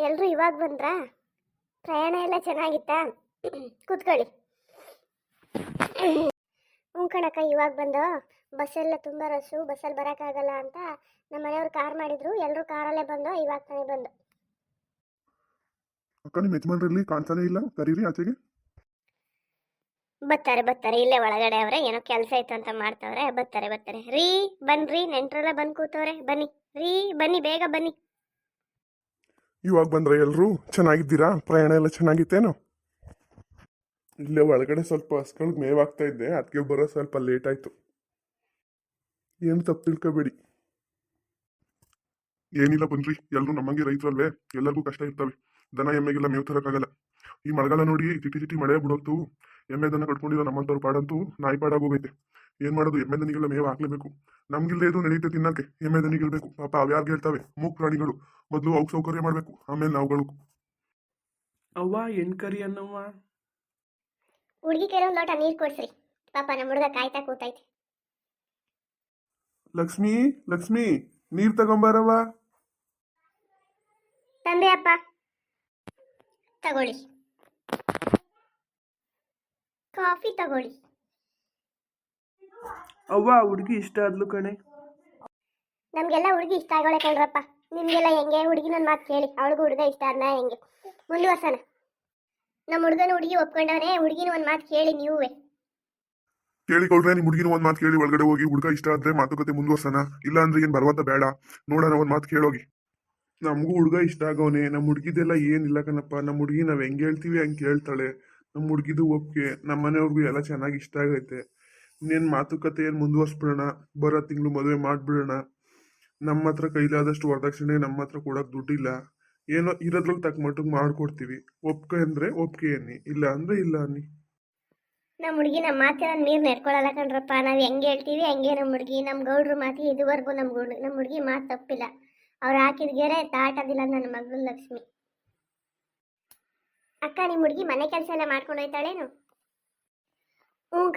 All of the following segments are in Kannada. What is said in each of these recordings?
ಎಲ್ಲರೂ ಇವಾಗ ಬಂದ್ರಾ? ಪ್ರಯಾಣ ಎಲ್ಲ ಚೆನ್ನಾಗಿತ್ತಾ? ಕೂತ್ಕೊಳ್ಳಿ. ಹ್ಞೂ ಕಣಕ್ಕ ಇವಾಗ ಬಂದು ಬಸ್ಸೆಲ್ಲ ತುಂಬ ರಸ್ಸು ಬಸ್ಸಲ್ಲಿ ಬರೋಕ್ಕಾಗಲ್ಲ ಅಂತ ನಮ್ಮ ಮನೆಯವ್ರು ಕಾರ್ ಮಾಡಿದ್ರು ಎಲ್ಲರೂ ಕಾರಲ್ಲೇ ಬಂದು ಇವಾಗ ತಾನೇ ಬಂದು. ಅಕ್ಕ ನಿಮ್ಮ ಯಜಮಾನ್ರಲ್ಲಿ ಕಾಣ್ತಾನೆ ಇಲ್ಲ? ಕರೀರಿ ಆಚೆಗೆ. ಬರ್ತಾರೆ ಬರ್ತಾರೆ. ಇಲ್ಲೇ ಒಳಗಡೆ ಅವರೇ ಏನೋ ಕೆಲಸ ಇತ್ತು ಅಂತ ಮಾಡ್ತಾವ್ರೆ. ಬರ್ತಾರೆ ಬರ್ತಾರೆ. ರೀ ಬನ್ರಿ ನೆಂಟ್ರೆಲ್ಲ ಬಂದು ಕೂತವ್ರೆ. ಬನ್ನಿ. ರೀ ಬನ್ನಿ ಬೇಗ ಬನ್ನಿ. ಇವಾಗ ಬಂದ್ರೆ ಎಲ್ಲರೂ ಚೆನ್ನಾಗಿದ್ದೀರಾ? ಪ್ರಯಾಣ ಎಲ್ಲ ಚೆನ್ನಾಗಿತ್ತೇನೋ? ಇಲ್ಲೇ ಒಳಗಡೆ ಸ್ವಲ್ಪ ಹಸ್ಗಳಿಗೆ ಮೇವಾಗ್ತಾ ಇದ್ದೆ ಅದಕ್ಕೆ ಬರೋ ಸ್ವಲ್ಪ ಲೇಟ್ ಆಯ್ತು. ಏನು ತಪ್ಪು ತಿಳ್ಕೊಬೇಡಿ. ಏನಿಲ್ಲ ಬನ್ರಿ ಎಲ್ಲರೂ ನಮ್ಮಂಗೆ ರೈತರಲ್ವೇ, ಎಲ್ಲರಿಗೂ ಕಷ್ಟ ಇರ್ತವೆ. ದನ ಎಮ್ಮೆಗೆಲ್ಲ ಮೇವು ತರೋಕ್ಕಾಗಲ್ಲ. ಈ ಮಳೆಗಾಲ ನೋಡಿ ಚಿಟಿ ಚಿಟಿ ಮಳೆ ಬಿಡೋಗ್ತು ಎಮ್ಮೆ ದನ ಕಟ್ಕೊಂಡಿರೋ ನಮ್ಮಂತವ್ರು ಪಾಡಂತೂ ನಾಯಿ ಪಾಡಾಗೋಗೈತೆ. ಏನ್ ಮಾಡೋದು, ಎಮ್ಮೆ ದನಿಗೆಲ್ಲ ಮೇವು ಹಾಕ್ಲೇಬೇಕು. ನಮ್ಗಿಲ್ಲದೆ ಇದು ನಡೆಯುತ್ತೆ ತಿನ್ನಕ್ಕೆ. ಎಮ್ಮೆ ದನಿಗಿರ್ಬೇಕು ಪಾಪ ಅವ್ಯಾರ್ಗೆ ಹೇಳ್ತಾವೆ, ಮೂಕ್ ಪ್ರಾಣಿಗಳು. ಮೊದಲು ಅವ್ಕೆ ಸೌಕರ್ಯ ಮಾಡಬೇಕು. ಆಮೇಲೆ ನಾವುಗಳು ಅವ್ವ ಎಣ್ಕರಿ ಅನ್ನವ್ವ? ಹುಡುಗಿ ಕೆಲವೊಂದು ಲೋಟ ನೀರು ಕೊಡ್ಸ್ರಿ. ಪಾಪ ನಮ್ಮ ಹುಡುಗ ಕಾಯ್ತಾ ಕೂತೈತೆ. ಲಕ್ಷ್ಮಿ ಲಕ್ಷ್ಮಿ ನೀರ್ ತಗೊಂಬಾರವ್ವ? ತಂದೆ ಅಪ್ಪ ತಗೊಳ್ಳಿ. ಕಾಫಿ ತಗೊಳ್ಳಿ. ಅವ್ವ ಹುಡುಗಿ ಇಷ್ಟ ಆದ್ಲು ಕಣೆ. ನಮಗೆಲ್ಲ ಹುಡುಗಿ ಇಷ್ಟ ಆಗೋಳೆ ಕಣ್ರಪ್ಪ. ನಿಮಗೆಲ್ಲ ಹೆಂಗೆ? ಹುಡುಗಿ ನನ್ನ ಮಾತು ಕೇಳಿ. ಅವಳಿಗೂ ಹುಡುಗ ಇಷ್ಟ ಅನ್ನ ಹೆಂಗೆ? ಮುಂದುವರ್ಸೋಣ ನಮ್ಮ ಹುಡುಗನ ಹುಡುಗಿ ಒಪ್ಕೊಂಡವನೇ ಹುಡುಗಿನ ಒಂದು ಮಾತು ಕೇಳಿ ನೀವೇ ಕೇಳಿಕೊಳ್ರೆ ನಿಮ್ ಹುಡುಗಿನ ಒಂದ್ ಮಾತು ಕೇಳಿ ಒಳಗಡೆ ಹೋಗಿ ಹುಡುಗ ಇಷ್ಟ ಆದ್ರೆ ಮಾತುಕತೆ ಮುಂದುವರ್ಸನ? ಇಲ್ಲ ಅಂದ್ರೆ ಏನ್ ಬರುವಂತ ಬೇಡ. ನೋಡೋಣ ಒಂದ್ ಮಾತು ಕೇಳೋಗಿ. ನಮಗೂ ಹುಡುಗ ಇಷ್ಟ ಆಗೋನೆ. ನಮ್ಮ ಹುಡುಗಿದೆಲ್ಲ ಏನಿಲ್ಲ ಕಣಪ್ಪ. ನಮ್ಮ ಹುಡುಗಿ ನಾವ್ ಹೆಂಗ್ ಹೇಳ್ತೀವಿ ಹಂಗ್ ಕೇಳ್ತಾಳೆ. ನಮ್ಮ ಹುಡುಗಿದು ಓಕೆ ನಮ್ಮ ಮನೆಯವ್ರಿಗೂ ಎಲ್ಲ ಚೆನ್ನಾಗಿ ಇಷ್ಟ ಆಗೈತೆ. ಇನ್ನೇನ್ ಮಾತುಕತೆ ಏನ್ ಮುಂದುವರ್ಸ್ಬಿಡೋಣ? ಬರೋ ತಿಂಗಳು ಮದುವೆ ಮಾಡ್ಬಿಡೋಣ? ನಮ್ಮ ಹತ್ರ ಕೈಲಾದಷ್ಟು ವರದಕ್ಷಿಣೆ ನಮ್ಮ ಹತ್ರ ಕೊಡಕ್ ದುಡ್ಡಿಲ್ಲ. ಏನೋ ಇರೋದ್ರಲ್ಲಿ ತಕ್ಕ ಮಟ್ಟಿಗೆ ಮಾಡ್ಕೊಡ್ತೀವಿ. ಒಪ್ಕೆ ಅಂದ್ರೆ ಒಪ್ಕೆ ಅನ್ನಿ, ಇಲ್ಲ ಅಂದ್ರೆ ಇಲ್ಲ ಅನ್ನಿ. ನಮ್ಮ ಹುಡುಗಿ ನಮ್ಮ ಮಾತಿನ ನೀರು ನೆಡ್ಕೊಳ್ಳಲ್ಲ ಕಣ್ರಪ್ಪ. ನಾವು ಹೆಂಗೆ ಹೇಳ್ತೀವಿ ಹೆಂಗೆ ನಮ್ಮ ಹುಡುಗಿ. ನಮ್ಮ ಗೌಡ್ರ ಮಾತಿ ಇದುವರೆಗೂ ನಮ್ಮ ನಮ್ಮ ಹುಡುಗಿ ಮಾತು ತಪ್ಪಿಲ್ಲ. ಅವ್ರು ಹಾಕಿದ ಗೆರೆ ದಾಟೋದಿಲ್ಲ ನನ್ನ ಮಗಳು ಲಕ್ಷ್ಮಿ. ಅಕ್ಕ ನಿಮ್ಮ ಹುಡುಗಿ ಮನೆ ಕೆಲಸ ಎಲ್ಲ ಮಾಡ್ಕೊಂಡು ಹೋಯ್ತಾಳೇನು?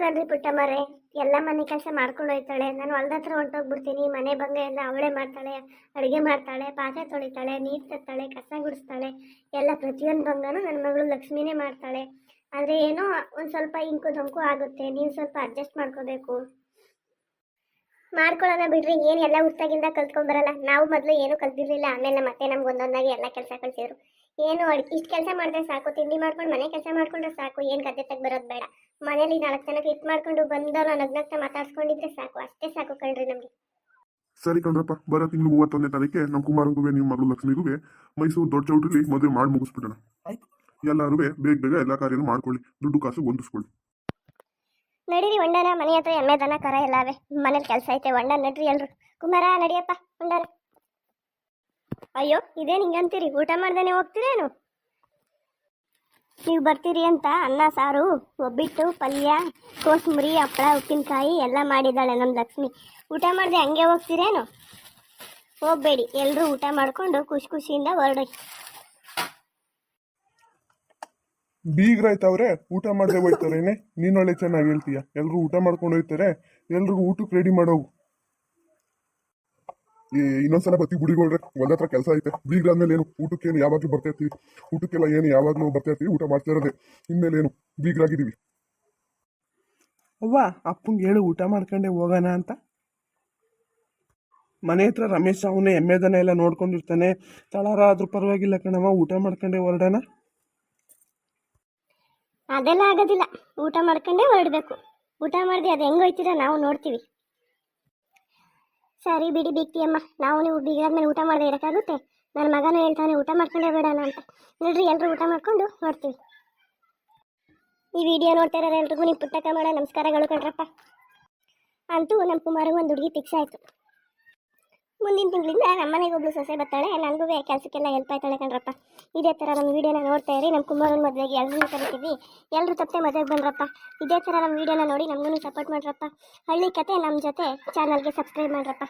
ಕಣ್ರಿ ಪುಟ್ಟಮ್ಮರೇ ಎಲ್ಲ ಮನೆ ಕೆಲಸ ಮಾಡ್ಕೊಂಡು ಹೋಯ್ತಾಳೆ. ನಾನು ಹೊಲ್ದ ಹತ್ರ ಹೊಂಟೋಗ್ಬಿಡ್ತೀನಿ. ಮನೆ ಬಂಗ ಎಲ್ಲ ಅವಳೇ ಮಾಡ್ತಾಳೆ, ಅಡುಗೆ ಮಾಡ್ತಾಳೆ, ಪಾತ್ರೆ ತೊಳಿತಾಳೆ, ನೀರು ತತ್ತಾಳೆ ಕಸ ಗುಡಿಸ್ತಾಳೆ. ಎಲ್ಲ ಪ್ರತಿಯೊಂದು ಬಂಗನೂ ನನ್ನ ಮಗಳು ಲಕ್ಷ್ಮಿನೇ ಮಾಡ್ತಾಳೆ. ಆದರೆ ಏನೋ ಒಂದು ಸ್ವಲ್ಪ ಇಂಕು ಧಂಕು ಆಗುತ್ತೆ. ನೀವು ಸ್ವಲ್ಪ ಅಡ್ಜಸ್ಟ್ ಮಾಡ್ಕೋಬೇಕು. ಮಾಡ್ಕೊಳ್ಳೋಣ ಬಿಡ್ರಿ. ಏನು ಎಲ್ಲ ಹುಟ್ಟಾಗಿಂದ ಕಲ್ತ್ಕೊಂಬರಲ್ಲ ನಾವು ಮೊದಲು ಏನೂ ಕಲ್ತಿರ್ಲಿಲ್ಲ ಆಮೇಲೆ ಮತ್ತೆ ನಮ್ಗೆ ಒಂದೊಂದಾಗಿ ಎಲ್ಲ ಕೆಲಸ ಕಲ್ಸಿದ್ರು ಏನು ಅಡ್ ಇಷ್ಟು ಕೆಲಸ ಮಾಡಿದ್ರೆ ಸಾಕು ತಿಂಡಿ ಮಾಡ್ಕೊಂಡು ಮನೆ ಕೆಲಸ ಮಾಡ್ಕೊಂಡ್ರೆ ಸಾಕು ಏನು ಗದ್ದೆ ತಗ ಬರೋದು ಬೇಡ. ಮನೇಲಿ ನಾಲ್ಕು ಜನಕ್ಕೆ ಇಟ್ ಮಾಡ್ಕೊಂಡು ಬಂದವ್ರು ನಗ್ನಗ್ತಾ ಮಾತಾಡ್ಸ್ಕೊಂಡಿದ್ರೆ ಸಾಕು ಅಷ್ಟೇ ಸಾಕು ಕಣ್ರಿ ನಮಗೆ. ಸರಿ ಕಣ್ರಪ್ಪ ಬರೋ ತಿಂಗಳು ಮೂವತ್ತೊಂದನೇ ತಾರೀಕೆ ನಮ್ಮ ಕುಮಾರಂಗೂ ನಿಮ್ಮ ಮಗಳು ಲಕ್ಷ್ಮಿಗೂ ಮೈಸೂರು ದೊಡ್ಡ ಚೌಟ್ರಿಲಿ ಮದುವೆ ಮಾಡಿ ಮುಗಿಸ್ಬಿಡೋಣ. ಎಲ್ಲರೂ ಬೇಗ ಬೇಗ ಎಲ್ಲ ಕಾರ್ಯನೂ ಮಾಡ್ಕೊಳ್ಳಿ ದುಡ್ಡು ಕಾಸು ಹೊಂದಿಸ್ಕೊಳ್ಳಿ. ನಡೀರಿ ಒಂಡನ ಮನೆ ಹತ್ರ ಎಮ್ಮೆ ದನ ಕರ ಎಲ್ಲ ಅವೆ ಮನೇಲಿ ಕೆಲಸ ಐತೆ ಒಂಡ ನಡ್ರಿ ಎಲ್ರು. ಕುಮಾರ ನಡಿಯಪ್ಪ ಹೊಂಡಾರ ಅಯ್ಯೋ ಇದೇನು ಹಿಂಗಂತೀರಿ ಊಟ ಮಾಡ್ದೇನೆ ಹೋಗ್ತೀರೇನು? ನೀವು ಬರ್ತೀರಿ ಅಂತ ಅನ್ನ, ಸಾರು, ಒಬ್ಬಿಟ್ಟು, ಪಲ್ಯ ಕೋಸಂಬರಿ ಹಪ್ಪಳ, ಉಪ್ಪಿನಕಾಯಿ ಎಲ್ಲ ಮಾಡಿದ್ದಾಳೆ ನಮ್ಮ ಲಕ್ಷ್ಮಿ. ಊಟ ಮಾಡಿದೆ ಹಂಗೆ ಹೋಗ್ತೀರೇನು? ಹೋಗಬೇಡಿ ಎಲ್ಲರೂ ಊಟ ಮಾಡಿಕೊಂಡು ಖುಷಿ ಖುಷಿಯಿಂದ ಹೊರಡೋಗಿ ಬೀಗ್ರಾಯ್ತವ್ರೆ ಊಟ ಮಾಡದೆ ಹೋಯ್ತಾರೇನೆ ನೀನೊಳ್ಳೆ ಚೆನ್ನಾಗಿ ಹೇಳ್ತೀಯ. ಎಲ್ರು ಊಟ ಮಾಡ್ಕೊಂಡು ಹೋಯ್ತಾರೆ ಎಲ್ರಿಗೂ ಊಟಕ್ಕೆ ರೆಡಿ ಮಾಡೋವು ಇನ್ನೊಂದ್ಸಲ ಬತ್ತಿ ಗುಡಿಗೊಳ್ರೆ. ಒಂದ್ ಹತ್ರ ಕೆಲಸ ಐತೆ. ಬೀಗ್ರಾದ್ಮೇಲೆ ಏನು ಊಟಕ್ಕೆ ಏನು ಯಾವಾಗ್ಲೂ ಬರ್ತಾ ಇರ್ತೀವಿ. ಊಟಕ್ಕೆಲ್ಲ ಏನು ಯಾವಾಗ್ಲೂ ಬರ್ತಾ ಇರ್ತೀವಿ. ಊಟ ಮಾಡ್ತಾ ಇರೋದೆ ಇನ್ಮೇಲೆ ಏನು ಬೀಗ್ರಾಗಿದ್ದೀವಿ. ಅವ್ವ ಅಪ್ಪಂಗೆ ಹೇಳು ಊಟ ಮಾಡ್ಕೊಂಡೆ ಹೋಗೋಣ ಅಂತ. ಮನೆ ಹತ್ರ ರಮೇಶ್ ಅವನೇ ಎಮ್ಮೆ ದನ ಎಲ್ಲ ನೋಡ್ಕೊಂಡಿರ್ತಾನೆ. ತಳಾರ ಆದ್ರೂ ಪರವಾಗಿಲ್ಲ ಕಣವ ಊಟ ಮಾಡ್ಕೊಂಡೆ ಹೊರಡೋಣ. ಅದೆಲ್ಲ ಆಗೋದಿಲ್ಲ. ಊಟ ಮಾಡ್ಕೊಂಡೇ ಹೊರಡಬೇಕು. ಊಟ ಮಾಡಿದೆ ಅದು ಹೆಂಗೋಯ್ತೀರ ನಾವು ನೋಡ್ತೀವಿ. ಸರಿ ಬಿಡಿ ಬಿಕ್ತಿ ಅಮ್ಮ ನಾವು ನೀವು ಬೀಗಾದ್ಮೇಲೆ ಊಟ ಮಾಡದೆ ಇರೋಕ್ಕಾಗುತ್ತೆ? ನನ್ನ ಮಗನೂ ಹೇಳ್ತಾನೆ, ಊಟ ಮಾಡ್ಕೊಂಡೇ ಬೇಡಣ ಅಂತ. ನೋಡ್ರಿ ಎಲ್ಲರೂ ಊಟ ಮಾಡ್ಕೊಂಡು ನೋಡ್ತೀವಿ ಈ ವಿಡಿಯೋ ನೋಡ್ತಾ ಎಲ್ರಿಗೂ ನೀವು ಪುಟ್ಟಕ ಮಾಡೋ ನಮಸ್ಕಾರಗಳು ಕಣ್ರಪ್ಪ. ಅಂತೂ ನಮ್ಮ ಕುಮಾರಿಗೆ ಒಂದು ಹುಡುಗಿ ಫಿಕ್ಸ್ ಆಯಿತು. ಮುಂದಿನ ತಿಂಗಳಿಂದ ನಮ್ಮನೆಗೆ ಒಬ್ಳು ಸೊಸೆ ಬರ್ತಾಳೆ. ನನಗೂ ಕೆಲಸಕ್ಕೆಲ್ಲ ಹೆಲ್ಪ್ ಆಯ್ತಾಳೆ ಕಣ್ರಪ್ಪ. ಇದೇ ಥರ ನಮ್ಮ ವೀಡಿಯೋನ ನೋಡ್ತಾ ಇರಿ. ನಮ್ಮ ಕುಮಾರನ ಮದುವೆಗೆ ಎಲ್ಲರೂ ಕರಿತೀವಿ. ಎಲ್ಲರೂ ತಪ್ಪೆ ಮದುವೆಗೆ ಬಂದ್ರಪ್ಪ ಇದೇ ಥರ ನಮ್ಮ ವೀಡಿಯೋನ ನೋಡಿ ನಮಗೂ ಸಪೋರ್ಟ್ ಮಾಡ್ರಪ್ಪ. ಹಳ್ಳಿ ಕತೆ ನಮ್ಮ ಜೊತೆ ಚಾನಲ್ಗೆ ಸಬ್ಸ್ಕ್ರೈಬ್ ಮಾಡ್ರಪ್ಪ.